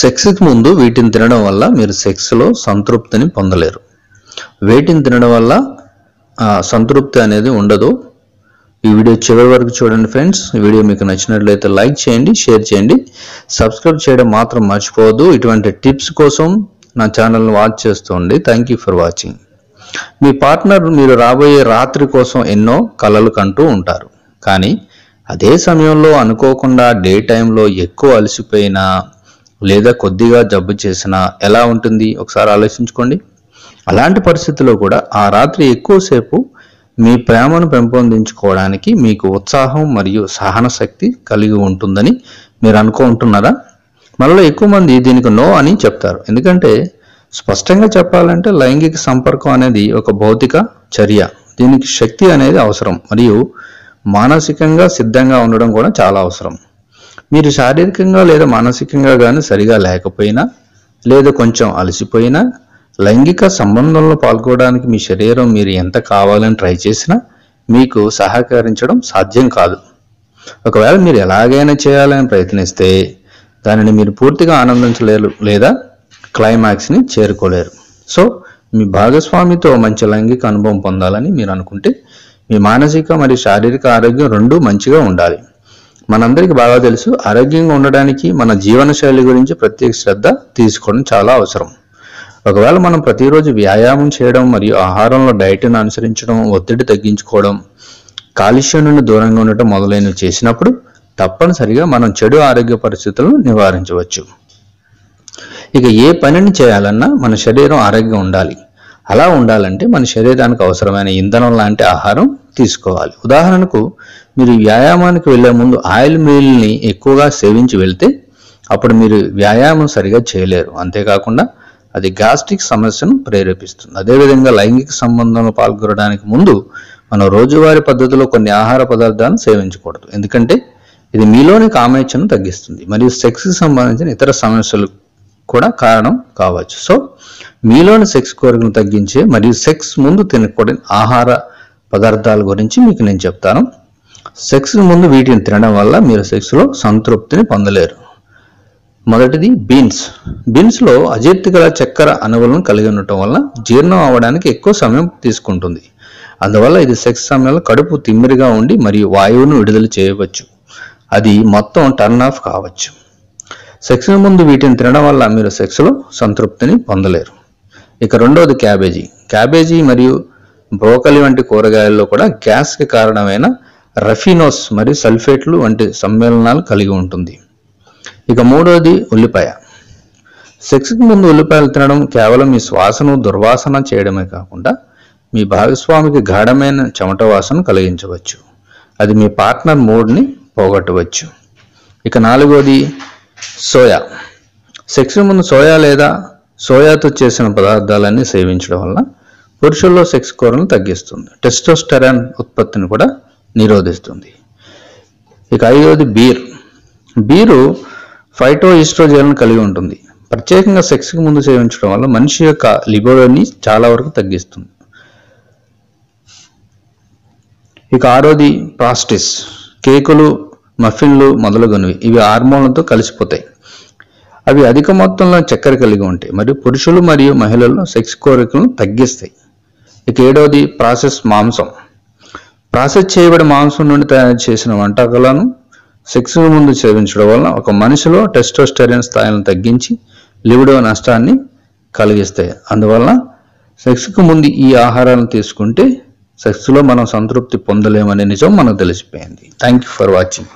సెక్స్కి ముందు వీటిని తినడం వల్ల మీరు సెక్స్లో సంతృప్తిని పొందలేరు. వీటిని తినడం వల్ల సంతృప్తి అనేది ఉండదు. ఈ వీడియో చివరి వరకు చూడండి ఫ్రెండ్స్. ఈ వీడియో మీకు నచ్చినట్లయితే లైక్ చేయండి షేర్ చేయండి. సబ్స్క్రైబ్ చేయడం మాత్రం మర్చిపోవద్దు. ఇటువంటి టిప్స్ కోసం నా ఛానల్ని వాచ్ చేస్తుండండి థ్యాంక్ యూ ఫర్ వాచింగ్. మీ పార్ట్నర్ మీరు రాబోయే రాత్రి కోసం ఎన్నో కలలు కంటూ ఉంటారు. కానీ అదే సమయంలో అనుకోకుండా డే టైంలో ఎక్కువ అలసిపోయినా లేదా కొద్దిగా జబ్బు చేసినా ఎలా ఉంటుంది? ఒకసారి ఆలోచించుకోండి. అలాంటి పరిస్థితుల్లో కూడా ఆ రాత్రి ఎక్కువసేపు మీ ప్రేమను పెంపొందించుకోవడానికి మీకు ఉత్సాహం మరియు సహన శక్తి కలిగి ఉంటుందని మీరు అనుకుంటున్నారా మనలో ఎక్కువ మంది దీనికి నో అని చెప్తారు. ఎందుకంటే స్పష్టంగా చెప్పాలంటే లైంగిక సంపర్కం అనేది ఒక భౌతిక చర్య. దీనికి శక్తి అనేది అవసరం. మరియు మానసికంగా సిద్ధంగా ఉండడం కూడా చాలా అవసరం. మీరు శారీరకంగా లేదా మానసికంగా కానీ సరిగా లేకపోయినా లేదా కొంచెం అలసిపోయినా లైంగిక సంబంధంలో పాల్గొనడానికి మీ శరీరం మీరు ఎంత కావాలని ట్రై చేసినా మీకు సహకరించడం సాధ్యం కాదు. ఒకవేళ మీరు ఎలాగైనా చేయాలని ప్రయత్నిస్తే దానిని మీరు పూర్తిగా ఆనందించలేరు లేదా క్లైమాక్స్ని చేరుకోలేరు. సో మీ భాగస్వామితో మంచి లైంగిక అనుభవం పొందాలని మీరు అనుకుంటే మీ మానసిక మరియు శారీరక ఆరోగ్యం రెండూ మంచిగా ఉండాలి. మనందరికీ బాగా తెలుసు ఆరోగ్యంగా ఉండడానికి మన జీవన శైలి గురించి ప్రత్యేక శ్రద్ధ తీసుకోవడం చాలా అవసరం. ఒకవేళ మనం ప్రతిరోజు వ్యాయామం చేయడం మరియు ఆహారంలో డైట్ను అనుసరించడం ఒత్తిడి తగ్గించుకోవడం కాలుష్యం నుండి దూరంగా ఉండటం మొదలైనవి చేసినప్పుడు తప్పనిసరిగా మనం చెడు ఆరోగ్య పరిస్థితులను నివారించవచ్చు. ఇక ఏ పనిని చేయాలన్నా మన శరీరం ఆరోగ్యంగా ఉండాలి. అలా ఉండాలంటే మన శరీరానికి అవసరమైన ఇంధనం లాంటి ఆహారం తీసుకోవాలి. ఉదాహరణకు మీరు వ్యాయామానికి వెళ్ళే ముందు ఆయిల్ మీల్ని ఎక్కువగా సేవించి వెళ్తే అప్పుడు మీరు వ్యాయామం సరిగా చేయలేరు. అంతేకాకుండా అది గ్యాస్ట్రిక్ సమస్యను ప్రేరేపిస్తుంది. అదేవిధంగా లైంగిక సంబంధంలో పాల్గొనడానికి ముందు మనం రోజువారీ పద్ధతిలో కొన్ని ఆహార పదార్థాలను సేవించకూడదు. ఎందుకంటే ఇది మీలోని కామేచ్ఛను తగ్గిస్తుంది. మరియు సెక్స్కి సంబంధించిన ఇతర సమస్యలు కూడా కారణం కావచ్చు. సో మీలోని సెక్స్ కోరికను తగ్గించే మరియు సెక్స్ ముందు తినకూడని ఆహార పదార్థాల గురించి మీకు నేను చెప్తాను. సెక్స్ ముందు వీటిని తినడం వల్ల మీరు సెక్స్లో సంతృప్తిని పొందలేరు. మొదటిది బీన్స్ బీన్స్లో అజీర్తిగల చక్కెర అణువులను కలిగి ఉండటం వల్ల జీర్ణం అవ్వడానికి ఎక్కువ సమయం తీసుకుంటుంది. అందువల్ల ఇది సెక్స్ సమయంలో కడుపు తిమ్మిరిగా ఉండి మరియు వాయువును విడుదల చేయవచ్చు. అది మొత్తం టర్న్ ఆఫ్ కావచ్చు. సెక్స్ ముందు వీటిని తినడం వల్ల మీరు సెక్స్లో సంతృప్తిని పొందలేరు. ఇక రెండవది క్యాబేజీ. క్యాబేజీ మరియు బ్రోకలి వంటి కూరగాయల్లో కూడా గ్యాస్కి కారణమైన రఫీనోస్ మరియు సల్ఫేట్లు వంటి సమ్మేళనాలు కలిగి ఉంటుంది. ఇక మూడవది ఉల్లిపాయ. సెక్స్కి ముందు ఉల్లిపాయలు తినడం కేవలం మీ శ్వాసను దుర్వాసన చేయడమే కాకుండా మీ భాగస్వామికి గాఢమైన చెమట వాసన కలిగించవచ్చు. అది మీ పార్ట్నర్ మూడ్ని పోగొట్టవచ్చు. ఇక నాలుగవది సోయా. సెక్స్ ముందు సోయా లేదా సోయాతో చేసిన పదార్థాలన్నీ సేవించడం వల్ల పురుషుల్లో సెక్స్ కోరను తగ్గిస్తుంది. టెస్టోస్టెరాన్ ఉత్పత్తిని కూడా నిరోధిస్తుంది. ఇక ఐదవది బీర్. బీరు ఫైటోఇస్ట్రోజెర్లను కలిగి ఉంటుంది. ప్రత్యేకంగా సెక్స్కి ముందు సేవించడం వల్ల మనిషి యొక్క లిబోని చాలా వరకు తగ్గిస్తుంది. ఇక ఆరోది ప్రాస్టిస్ కేకులు మఫిన్లు మొదలగునవి. ఇవి హార్మోన్లతో కలిసిపోతాయి. అవి అధిక మొత్తంలో చక్కెర కలిగి ఉంటాయి. మరియు పురుషులు మరియు మహిళల్లో సెక్స్ కోరికలను తగ్గిస్తాయి. ఇక ఏడవది ప్రాసెస్ మాంసం. ప్రాసెస్ చేయబడిన మాంసం నుండి తయారు చేసిన వంటకాలను సెక్స్ ముందు సేవించడం వల్ల ఒక మనిషిలో టెస్టోస్టెరిన్ స్థాయిలను తగ్గించి లివిడో నష్టాన్ని కలిగిస్తాయి. అందువల్ల సెక్స్కు ముందు ఈ ఆహారాలను తీసుకుంటే సెక్స్లో మనం సంతృప్తి పొందలేమనే నిజం మనకు తెలిసిపోయింది. Thank you for watching